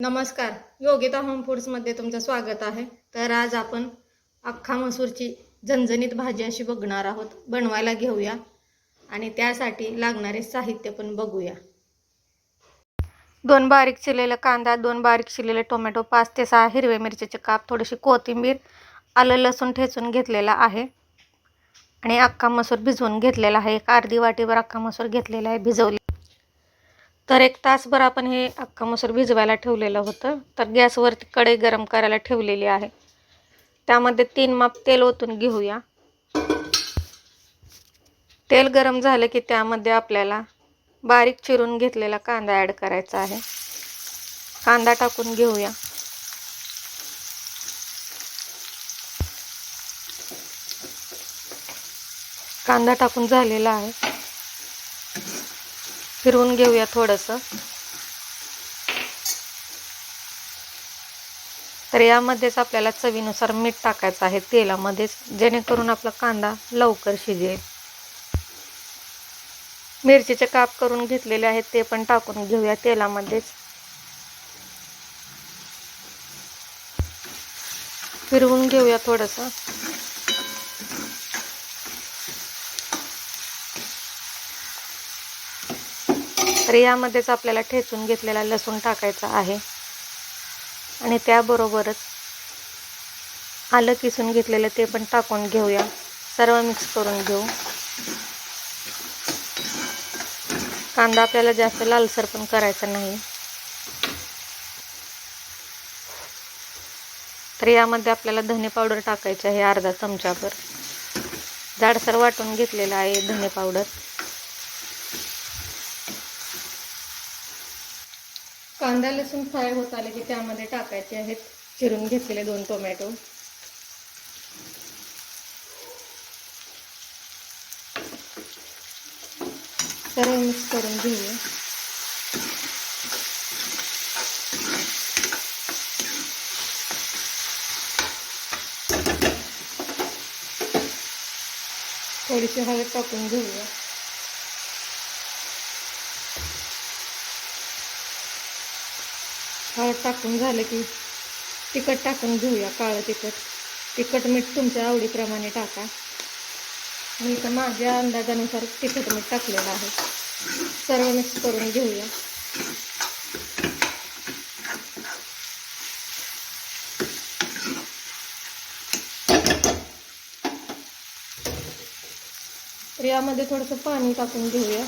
नमस्कार. योगिता होम फूड्समध्ये तुमचं स्वागत आहे. तर आज आपण अख्खा मसूरची झणझणीत भाजी अशी बघणार आहोत. बनवायला घेऊया आणि त्यासाठी लागणारे साहित्य पण बघूया. दोन बारीक चिरलेला कांदा दोन बारीक चिरलेले टोमॅटो पाच ते सहा हिरव्या मिरचीचे काप थोडीशी कोथिंबीर आलं लसूण ठेचून घेतलेला आहे. आणि अख्खा मसूर भिजवून घेतलेला आहे. एक अर्धी वाटीवर अख्खा मसूर घेतलेला आहे भिजवले तर एक तासभर आपण हे अख्खा मसूर भिजवायला ठेवलेलं होतं. तर गॅसवरती कढई गरम करायला ठेवलेली आहे. त्यामध्ये तीन माप तेल ओतून घेऊया. तेल गरम झालं की त्यामध्ये आपल्याला बारीक चिरून घेतलेला कांदा ॲड करायचा आहे. कांदा टाकून घेऊया. कांदा टाकून झालेला आहे. फिरवून घेऊया थोडंसं. तर यामध्येच आपल्याला चवीनुसार मीठ टाकायचं आहे तेलामध्येच जेणेकरून आपला कांदा लवकर शिजेल. मिरचीचे काप करून घेतलेले आहेत ते पण टाकून घेऊया तेलामध्येच. फिरवून घेऊया थोडंसं. तर यामध्येच आपल्याला ठेचून घेतलेला लसूण टाकायचा आहे. आणि त्याबरोबरच आलं किसून घेतलेलं ते पण टाकून घेऊया. सर्व मिक्स करून घेऊ. कांदा आपल्याला जास्त लालसर पण करायचा नाही. तर यामध्ये आपल्याला धने पावडर टाकायची आहे अर्धा चमचाभर. जाडसर वाटून घेतलेलं आहे धने पावडर. कांदा लसूण फ्राय होत आले की आहेत. चिरून घेतलेले दोन टोमॅटो सर्व मिक्स करून घेऊया. थोडीशी हळद टाकून घेऊया. हळद टाकून झालं की तिखट टाकून घेऊया काळं तिखट. तिखट मीठ तुमच्या आवडीप्रमाणे टाका. मी तर माझ्या अंदाजानुसार तिखट मीठ टाकलेलं आहे. सर्व मिक्स करून घेऊया. तर यामध्ये थोडंसं पाणी टाकून घेऊया.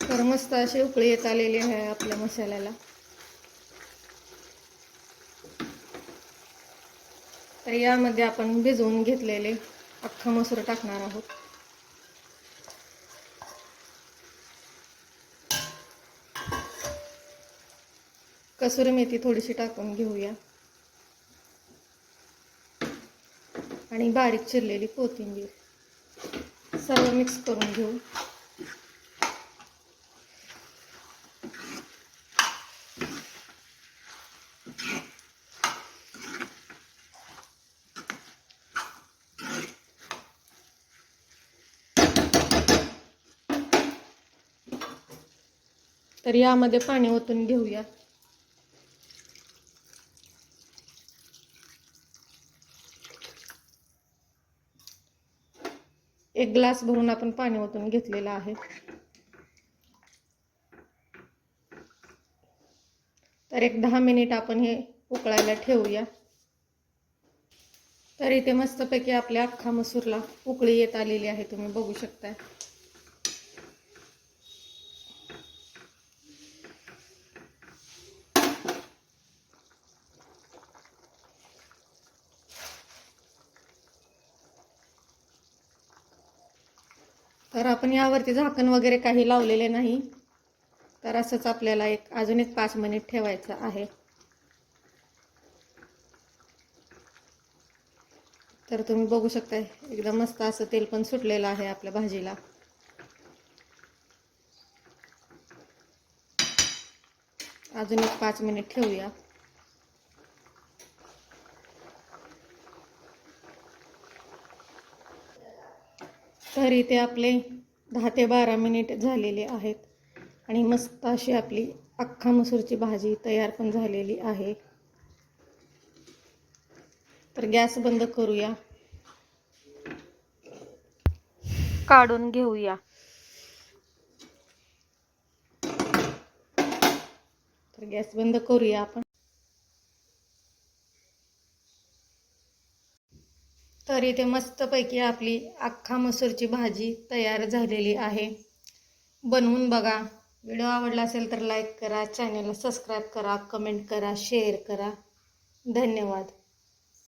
तर मस्त अशी उकळी येत आलेली आहे आपल्या मसाल्याला. तर यामध्ये आपण भिजवून घेतलेले अख्खा मसूर टाकणार आहोत. कसुरी मेथी थोडीशी टाकून घेऊया. आणि बारीक चिरलेली कोथिंबीर. सर्व मिक्स करून घेऊ. तर यामध्ये पाणी ओतून घेऊया. एक ग्लास भरून आपण पाणी ओतून घेतलेलं आहे. तर एक दहा मिनिट आपण हे उकळायला ठेवूया. तर इथे मस्तपैकी आपल्या अख्खा मसूरला उकळी येत आलेली आहे तुम्ही बघू शकताय. तर आपण यावरती झाकण वगैरे काही लावलेले नाही. तर असंच आपल्याला एक अजून एक पाच मिनिट ठेवायचं आहे. तर तुम्ही बघू शकता एकदम मस्त असं तेल पण सुटलेलं आहे आपल्या भाजीला. अजून एक पाच मिनिट ठेवूया. तर इथे आपले दहा ते बारा मिनिट झालेले आहेत. आणि मस्त अशी आपली अख्खा मसूरची भाजी तयार पण झालेली आहे. तर गॅस बंद करूया. काढून घेऊया. तर गॅस बंद करूया आपण. तर इथे मस्तपैकी आपली अख्खा मसूरची भाजी तयार झालेली आहे. बनवून बघा. व्हिडिओ आवडला असेल तर लाईक करा चॅनलला सबस्क्राईब करा कमेंट करा शेअर करा. धन्यवाद.